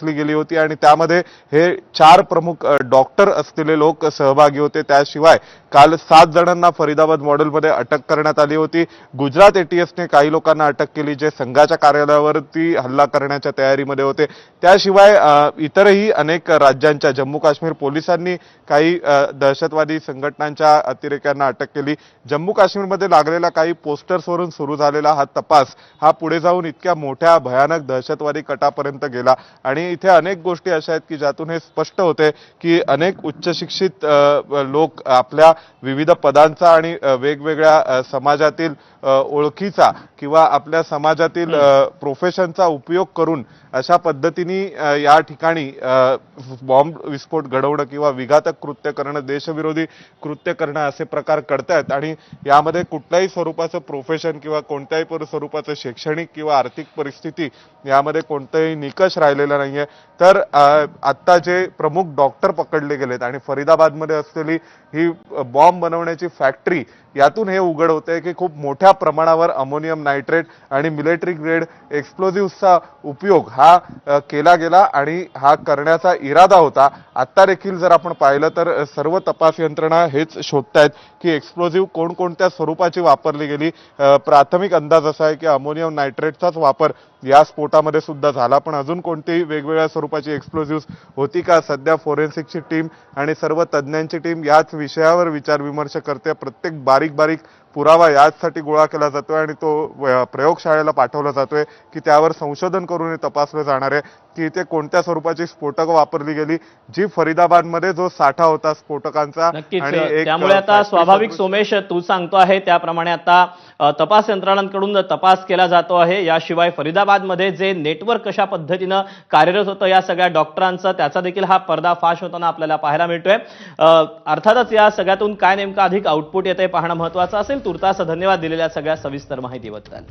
रचली गेली होती आणि त्यामध्ये हे चार प्रमुख डॉक्टर असलेले लोक सहभागी होते. त्याशिवाय काल सात जणांना फरीदाबाद मॉडेलमध्ये अटक करण्यात आली होती. गुजरात एटीएसने काही लोकांना अटक केली जे संघाच्या कार्यालयावरती हल्ला करण्याच्या तयारीमध्ये होते. त्याशिवाय इतरही अनेक राज्यांच्या जम्मू काश्मीर पोलिसांनी काही दहशतवादी संघटनांच्या अतिरेक्यांना अटक केली. जम्मू काश्मीरमध्ये लागलेला काही पोस्टर्सवरून सुरू झालेला हा तपास हा पुढे जाऊन इतक्या मोठ्या भयानक दहशतवादी कटापर्यंत गेला आणि इथे अनेक गोष्टी अशा आहेत की ज्यातून हे स्पष्ट होते की अनेक उच्च शिक्षित लोक आपल्या विविध पदांचा आणि वेगवेगळ्या समाजातील ओळखीचा किंवा आपल्या समाजातील प्रोफेशनचा उपयोग करून अशा पद्धतीने या ठिकाणी बॉम्ब विस्फोट घडवणं किंवा विघातक कृत्य करणं देशविरोधी कृत्य करणं असे प्रकार घडतायत आणि यामध्ये कुठल्याही स्वरूपाचं प्रोफेशन किंवा कोणत्याही स्वरूपाचं शैक्षणिक किंवा आर्थिक परिस्थिती यामध्ये कोणताही निकष राहिलेला नाही नाहीये. तर आत्ता जे प्रमुख डॉक्टर पकडले गेलेत आणि फरीदाबादमध्ये असलेली ही बॉम्ब बनवण्याची फॅक्टरी यातून हे उघड होतंय की खूप मोठ्या प्रमाणावर अमोनियम नायट्रेट आणि मिलिटरी ग्रेड एक्सप्लोजिव्हचा उपयोग हा केला गेला आणि हा करण्याचा इरादा होता. आत्ता देखील जर आपण पाहिलं तर सर्व तपास यंत्रणा हेच शोधतायत की एक्सप्लोजिव्ह कोणकोणत्या स्वरूपाची वापरली गेली. प्राथमिक अंदाज असा आहे की अमोनियम नायट्रेटचाच वापर या स्फोटामध्ये सुद्धा झाला. पण अजून कोणतीही वेगवेगळ्या स्वरूपाची एक्सप्लोजिव्ह होती का? सध्या फोरेन्सिकची टीम आणि सर्व तज्ज्ञांची टीम याच विषयावर विचारविमर्श करते. प्रत्येक बारीक बारीक पुरावा याचसाठी गोळा केला जातोय आणि तो प्रयोगशाळेला पाठवला जातोय की त्यावर संशोधन करून हे तपासलं जाणार आहे की इथे कोणत्या स्वरूपाची स्फोटकं वापरली गेली जी फरीदाबादमध्ये जो साठा होता स्फोटकांचा आणि त्यामुळे आता स्वाभाविक सोमेश तू सांगतो आहे त्याप्रमाणे आता तपास यंत्रणांकडून तपास केला जातो आहे. याशिवाय फरीदाबादमध्ये जे नेटवर्क कशा पद्धतीनं कार्यरत होतं या सगळ्या डॉक्टरांचं त्याचा देखील हा पर्दाफाश होताना आपल्याला पाहायला मिळतोय. अर्थातच या सगळ्यातून काय नेमकं अधिक आउटपुट येतंय पाहणं महत्वाचं असेल तुर्तास धन्यवाद दिलेल्या सगळ्या सविस्तर माहितीबद्दल.